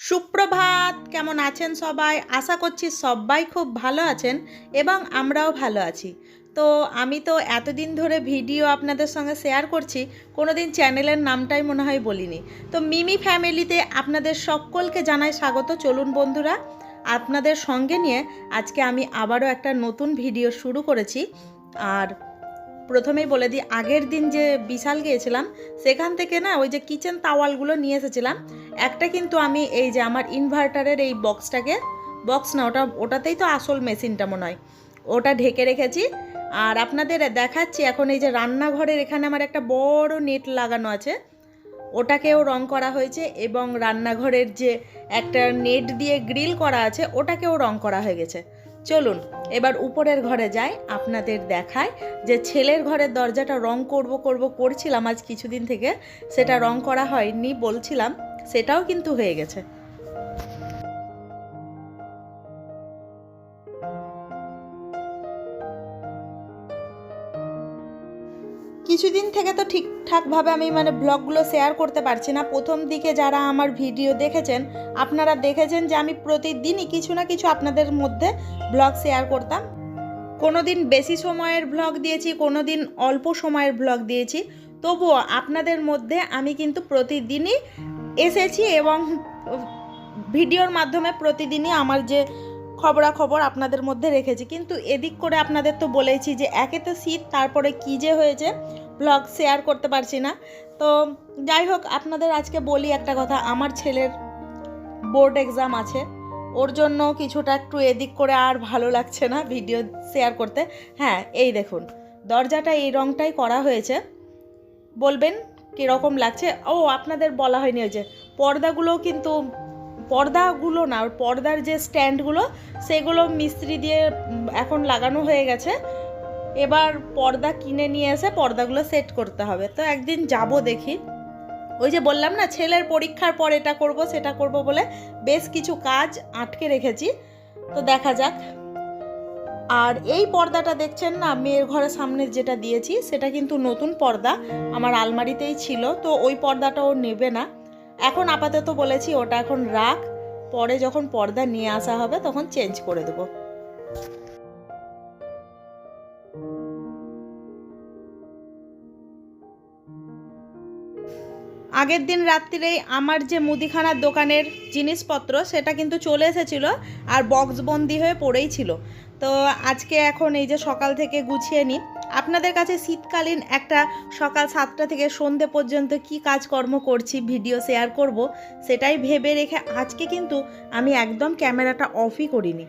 সুপ্রভাত, কেমন আছেন সবাই? আশা করছি সবাই খুব ভালো আছেন এবং আমরাও ভালো আছি। তো আমি তো এতদিন ধরে ভিডিও আপনাদের সঙ্গে শেয়ার করছি কোনো দিন চ্যানেলের নামটাই মনে হয় বলিনি। তো মিমি ফ্যামিলিতে আপনাদের সকলকে জানাই স্বাগত। চলুন বন্ধুরা, আপনাদের সঙ্গে নিয়ে আজকে আমি আবারও একটা নতুন ভিডিও শুরু করেছি। আর প্রথমেই বলে দিই, আগের দিন যে বিশাল গিয়েছিলাম, সেখান থেকে না ওই যে কিচেন তাওয়ালগুলো নিয়ে এসেছিলাম। একটা কিন্তু আমি এই যে আমার ইনভার্টারের এই বক্সটাকে বক্স না, ওটা, ওটাতেই তো আসল মেশিনটা মনে হয়। ওটা ঢেকে রেখেছি। আর আপনাদের দেখাচ্ছি, এখন এই যে রান্নাঘরের এখানে আমার একটা বড় নেট লাগানো আছে। ওটাকেও রং করা হয়েছে এবং রান্নাঘরের যে একটা নেট দিয়ে গ্রিল করা আছে, ওটাকেও রং করা হয়ে গেছে। চলুন, এবার উপরের ঘরে যাই, আপনাদের দেখায় যে ছেলের ঘরের দরজাটা রং করব করব করছিলাম আজ কিছুদিন থেকে, সেটা রং করা হয়নি বলছিলাম, সেটাও কিন্তু হয়ে গেছে। কিছুদিন থেকে তো ঠিকঠাকভাবে আমি মানে ব্লগগুলো শেয়ার করতে পারছি না। প্রথম দিকে যারা আমার ভিডিও দেখেছেন, আপনারা দেখেছেন যে আমি প্রতিদিনই কিছু না কিছু আপনাদের মধ্যে ব্লগ শেয়ার করতাম। কোনো দিন বেশি সময়ের ব্লগ দিয়েছি কোনো দিন অল্প সময়ের ব্লগ দিয়েছি। তবুও আপনাদের মধ্যে আমি কিন্তু প্রতিদিনই এসেছি এবং ভিডিওর মাধ্যমে প্রতিদিনই আমার যে খবরাখবর আপনাদের মধ্যে রেখেছি। কিন্তু এদিক করে আপনাদের তো বলেছি যে একে তো শীত, তারপরে কী যে হয়েছে ব্লগ শেয়ার করতে পারছি না। তো যাই হোক, আপনাদের আজকে বলি একটা কথা। আমার ছেলের বোর্ড এক্সাম আছে। ওর জন্য কিছুটা একটু এদিক করে আর ভালো লাগছে না ভিডিও শেয়ার করতে। হ্যাঁ এই দেখুন, দরজাটা এই রঙটাই করা হয়েছে। বলবেন কীরকম লাগছে? ও, আপনাদের বলা হয়নি ওই যে, পর্দাগুলো কিন্তু, পর্দাগুলো না পর্দার যে স্ট্যান্ডগুলো সেগুলো মিস্ত্রি দিয়ে এখন লাগানো হয়ে গেছে। এবার পর্দা কিনে নিয়ে এসে পর্দাগুলো সেট করতে হবে। তো একদিন যাব দেখি। ওই যে বললাম না, ছেলের পরীক্ষার পর এটা করব, সেটা করব বলে বেশ কিছু কাজ আটকে রেখেছি। তো দেখা যাক। আর এই পর্দাটা দেখছেন না, মেয়ের ঘরের সামনে যেটা দিয়েছি, সেটা কিন্তু নতুন পর্দা, আমার আলমারিতেই ছিল, তো ওই পর্দাটা ও নেবে না। এখন আপাতত বলেছি ওটা এখন রাখ, পরে যখন পর্দা নিয়ে আসা হবে তখন চেঞ্জ করে দেবো। আগের দিন রাত্রিরেই আমার যে মুদিখানার দোকানের জিনিসপত্র, সেটা কিন্তু চলে এসেছিল আর বক্সবন্দি হয়ে পড়েই ছিল। তো আজকে এখন এই যে সকাল থেকে গুছিয়ে নিই। আপনাদের কাছে শীতকালীন একটা সকাল সাতটা থেকে সন্ধে পর্যন্ত কি কাজকর্ম করছি, ভিডিও শেয়ার করব, সেটাই ভেবে রেখে আজকে কিন্তু আমি একদম ক্যামেরাটা অফই করিনি।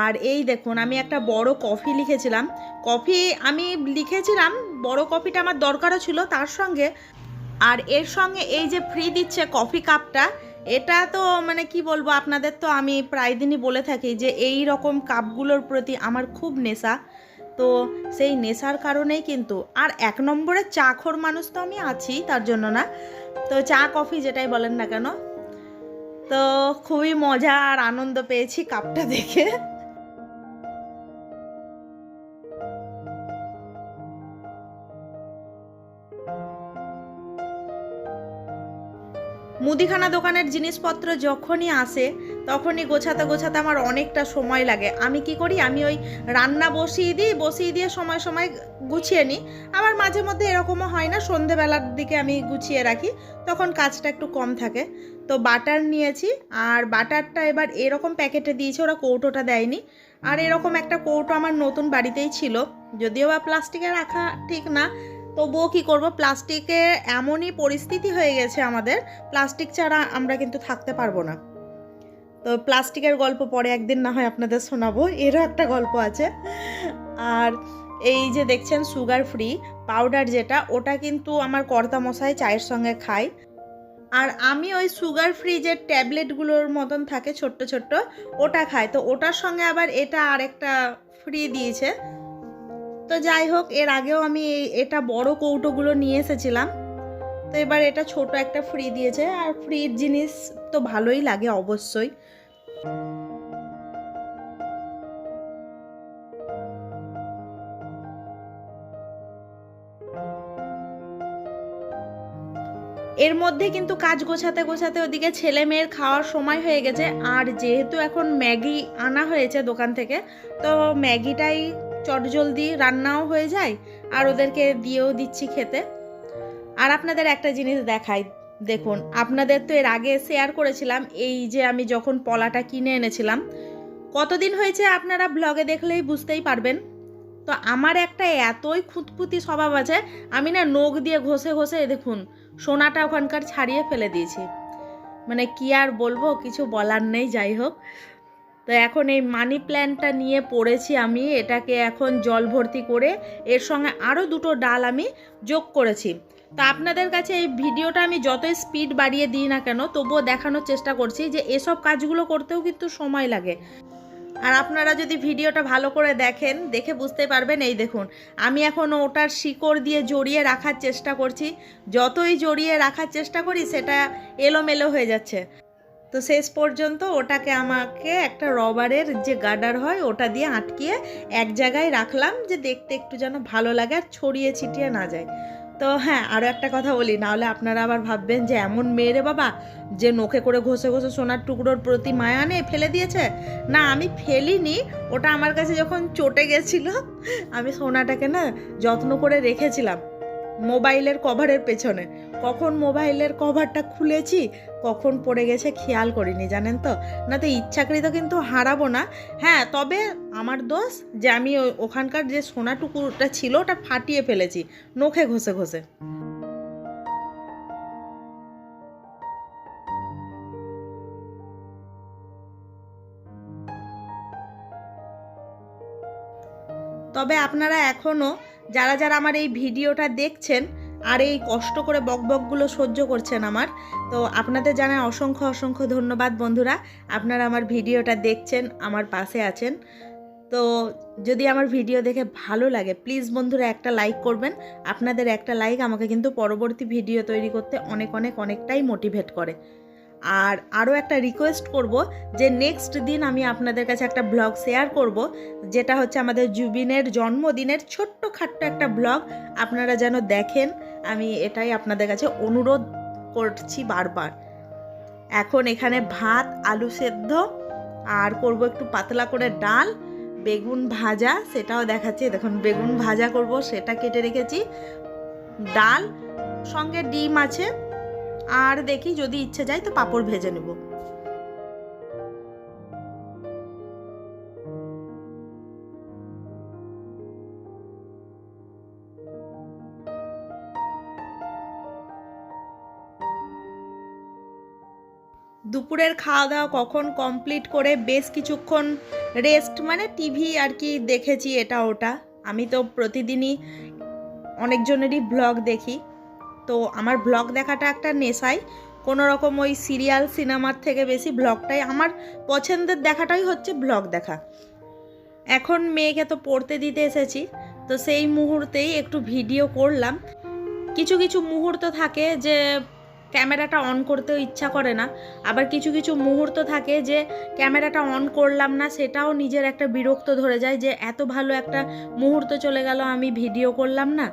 আর এই দেখুন, আমি একটা বড় কফি লিখেছিলাম। কফি আমি লিখেছিলাম, বড় কফিটা আমার দরকারও ছিল, তার সঙ্গে আর এর সঙ্গে এই যে ফ্রি দিচ্ছে কফি কাপটা এটা তো মানে কি বলব, আপনাদের তো আমি প্রায় দিনই বলে থাকি যে এই রকম কাপগুলোর প্রতি আমার খুব নেশা। তো সেই নেশার কারণেই কিন্তু, আর এক নম্বরে চাখর মানুষ তো আমি আছি, তার জন্য না। তো চা কফি যেটাই বলেন না কেন, তো খুবই মজা আর আনন্দ পেয়েছি কাপটা দেখে। মুদিখানা দোকানের জিনিসপত্র যখনই আসে, তখনই গোছাতে গোছাতে আমার অনেকটা সময় লাগে। আমি কি করি? আমি ওই রান্না বসিয়ে দিই, বসিয়ে দিয়ে সময় সময় গুছিয়ে নিই। আবার মাঝে মধ্যে এরকমও হয় না, সন্ধেবেলার দিকে আমি গুছিয়ে রাখি, তখন কাজটা একটু কম থাকে। তো বাটার নিয়েছি, আর বাটারটা এবার এরকম প্যাকেটে দিয়েছে, ওরা কৌটোটা দেয়নি। আর এরকম একটা কৌটো আমার নতুন বাড়িতেই ছিল, যদিও বা প্লাস্টিকে রাখা ঠিক না তবুও কী করব? প্লাস্টিকে এমনই পরিস্থিতি হয়ে গেছে আমাদের, প্লাস্টিক ছাড়া আমরা কিন্তু থাকতে পারব না। তো প্লাস্টিকের গল্প পরে একদিন না হয় আপনাদের শোনাবো, এরও একটা গল্প আছে। আর এই যে দেখছেন সুগার ফ্রি পাউডার যেটা, ওটা কিন্তু আমার কর্তা মশাই চায়ের সঙ্গে খায়। আর আমি ওই সুগার ফ্রি যে ট্যাবলেটগুলোর মতন থাকে ছোট্ট ছোট্ট, ওটা খাই। তো ওটার সঙ্গে আবার এটা আর একটা ফ্রি দিয়েছে। তো যাই হোক, এর আগেও আমি এটা বড় কৌটোগুলো নিয়ে এসেছিলাম। তো এবার এটা ছোট একটা ফ্রি দিয়েছে, আর ফ্রির জিনিস তো ভালোই লাগে অবশ্যই। এর মধ্যে কিন্তু কাজ গোছাতে গোছাতে ওদিকে ছেলে মেয়ের খাওয়ার সময় হয়ে গেছে, আর যেহেতু এখন ম্যাগি আনা হয়েছে দোকান থেকে, তো ম্যাগিটাই চটজলদি রান্নাও হয়ে যায় আর ওদেরকে দিয়েও দিচ্ছি খেতে। আর আপনাদের একটা জিনিস দেখাই। দেখুন, আপনাদের তো এর আগে শেয়ার করেছিলাম, এই যে আমি যখন পলাটা কিনে এনেছিলাম, কতদিন হয়েছে আপনারা ব্লগে দেখলেই বুঝতেই পারবেন। তো আমার একটা এতই খুঁতখুতি স্বভাব আছে, আমি না নখ দিয়ে ঘষে ঘষে দেখুন, সোনাটা ওখানকার ছাড়িয়ে ফেলে দিয়েছি। মানে কি আর বলব, কিছু বলার নেই, যাই হোক। তো এখন এই মানি প্ল্যান্টটা নিয়ে পড়েছি আমি, এটাকে এখন জল ভর্তি করে এর সঙ্গে আরও দুটো ডাল আমি যোগ করেছি। তো আপনাদের কাছে এই ভিডিওটা আমি যতই স্পিড বাড়িয়ে দিই না কেন, তবুও দেখানোর চেষ্টা করছি যে এসব কাজগুলো করতেও কিন্তু সময় লাগে। আর আপনারা যদি ভিডিওটা ভালো করে দেখেন, দেখে বুঝতে পারবেন, এই দেখুন, আমি এখন ওটার শিকড় দিয়ে জড়িয়ে রাখার চেষ্টা করছি। যতই জড়িয়ে রাখার চেষ্টা করি, সেটা এলোমেলো হয়ে যাচ্ছে। তো শেষ পর্যন্ত ওটাকে আমাকে একটা রবারের যে গার্ডার হয়, ওটা দিয়ে আটকিয়ে এক জায়গায় রাখলাম যে দেখতে একটু যেন ভালো লাগে আর ছড়িয়ে ছিটিয়ে না যায়। তো হ্যাঁ আরও একটা কথা বলি, নাহলে আপনারা আবার ভাববেন যে এমন মেয়েরে বাবা যে নখে করে ঘষে ঘষে সোনার টুকরোর প্রতি মায়া নেই ফেলে দিয়েছে। না, আমি ফেলিনি, ওটা আমার কাছে যখন চটে গেছিল, আমি সোনাটাকে না যত্ন করে রেখেছিলাম, মোবাইলের কভারের পেছনে। কখন মোবাইলের কভারটা খুলেছি, কখন পড়ে গেছে খেয়াল করিনি, জানেন তো? না তো ইচ্ছাকৃত কিন্তু হারাবো না। হ্যাঁ তবে আমার দোষ যে আমি ওখানকার যে সোনাটুকুটা ছিল, ওটা ফাটিয়ে ফেলেছি, নখে ঘষে ঘষে। তবে আপনারা এখনও যারা যারা আমার এই ভিডিওটা দেখছেন আর এই কষ্ট করে বকবকগুলো সহ্য করছেন আমার। তো আপনাদের জানায় অসংখ্য অসংখ্য ধন্যবাদ বন্ধুরা। আপনারা আমার ভিডিওটা দেখছেন, আমার পাশে আছেন। তো যদি আমার ভিডিও দেখে ভালো লাগে, প্লিজ বন্ধুরা একটা লাইক করবেন। আপনাদের একটা লাইক আমাকে কিন্তু পরবর্তী ভিডিও তৈরি করতে অনেক অনেক, অনেকটাই মোটিভেট করে। আর আরও একটা রিকোয়েস্ট করব যে নেক্সট দিন আমি আপনাদের কাছে একটা ব্লগ শেয়ার করব, যেটা হচ্ছে আমাদের জুবিনের জন্মদিনের ছোট্ট খাট্ট একটা ব্লগ আপনারা যেন দেখেন আমি এটাই আপনাদের কাছে অনুরোধ করছি বারবার। এখন এখানে ভাত, আলু সেদ্ধ, আর করব একটু পাতলা করে ডাল, বেগুন ভাজা, সেটাও দেখাচ্ছি। দেখুন, বেগুন ভাজা করব, সেটা কেটে রেখেছি। ডাল, সঙ্গে ডিম আছে। আর দেখি, যদি ইচ্ছে যায় তো পাঁপড় ভেজে নেব। দুপুরের খাওয়া দাওয়া কখন কমপ্লিট করে বেশ কিছুক্ষণ রেস্ট মানে টিভি আর কি দেখেছি এটা ওটা। আমি তো প্রতিদিনই অনেকজনেরই ব্লগ দেখি। তো আমার ব্লগ দেখাটা একটা নেশাই। কোনো রকম ওই সিরিয়াল সিনেমার থেকে বেশি ব্লগটাই আমার পছন্দের দেখাটাই হচ্ছে ব্লগ দেখা। এখন মেয়েকে তো পড়তে দিতে এসেছি, তো সেই মুহূর্তেই একটু ভিডিও করলাম। কিছু কিছু মুহূর্ত থাকে যে ক্যামেরাটা অন করতেও ইচ্ছা করে না। আবার কিছু কিছু মুহূর্ত থাকে যে ক্যামেরাটা অন করলাম না, সেটাও নিজের একটা বিরক্ত ধরে যায় যে এত ভালো একটা মুহূর্ত চলে গেল, আমি ভিডিও করলাম না।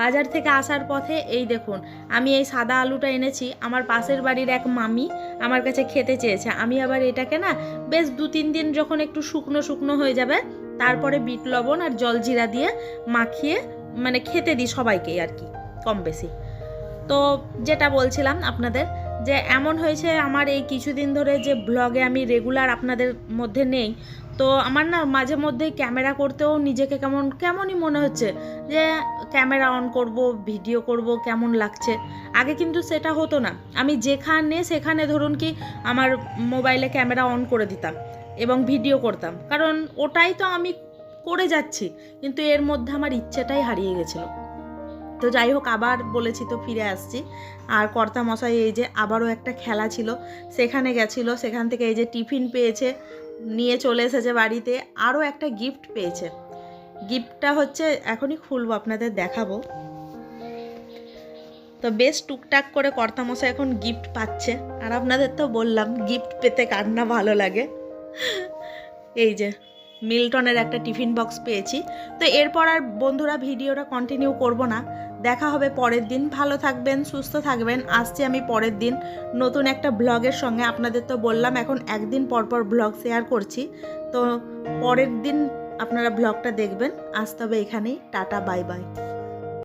বাজার থেকে আসার পথে এই দেখুন, আমি এই সাদা আলুটা এনেছি, আমার পাশের বাড়ির এক মামি আমার কাছে খেতে চেয়েছে। আমি আবার এটাকে না বেশ দু তিন দিন যখন একটু শুকনো শুকনো হয়ে যাবে, তারপরে বিট লবণ আর জল জিরা দিয়ে মাখিয়ে মানে খেতে দিই সবাইকেই আর কি, কম বেশি। তো যেটা বলছিলাম আপনাদের যে এমন হয়েছে আমার এই কিছুদিন ধরে যে ব্লগে আমি রেগুলার আপনাদের মধ্যে নেই। তো আমার না মাঝে মধ্যে ক্যামেরা করতেও নিজেকে কেমন, কেমনই মনে হচ্ছে যে ক্যামেরা অন করব ভিডিও করব, কেমন লাগছে। আগে কিন্তু সেটা হতো না। আমি যেখানে সেখানে ধরুন কি আমার মোবাইলে ক্যামেরা অন করে দিতাম এবং ভিডিও করতাম। কারণ ওটাই তো আমি করে যাচ্ছি। কিন্তু এর মধ্যে আমার ইচ্ছেটাই হারিয়ে গেছিল। তো যাই হোক, আবার বলেছি তো ফিরে আসছি। আর কর্তা মশাই এই যে আবারও একটা খেলা ছিল, সেখানে গেছিল, সেখান থেকে এই যে টিফিন পেয়েছে, নিয়ে চলে এসেছে বাড়িতে, আরও একটা গিফট পেয়েছে। গিফটটা হচ্ছে, এখনই খুলবো, আপনাদের দেখাবো। তো বেশ টুকটাক করে কর্তামশাই এখন গিফট পাচ্ছে। আর আপনাদের তো বললাম গিফট পেতে কার না ভালো লাগে। এই যে মিল্টনের একটা টিফিন বক্স পেয়েছি। তো এরপর আর বন্ধুরা ভিডিওটা কন্টিনিউ করব না। দেখা হবে পরের দিন। ভালো থাকবেন, সুস্থ থাকবেন। আসছি আমি পরের দিন। নতুন একটা ব্লগের সঙ্গে। আপনাদের তো বললাম, এখন একদিন পরপর পর ব্লগ শেয়ার করছি। তো পরের দিন আপনারা ব্লগটা দেখবেন। আসতে হবে এখানেই। Tata bye bye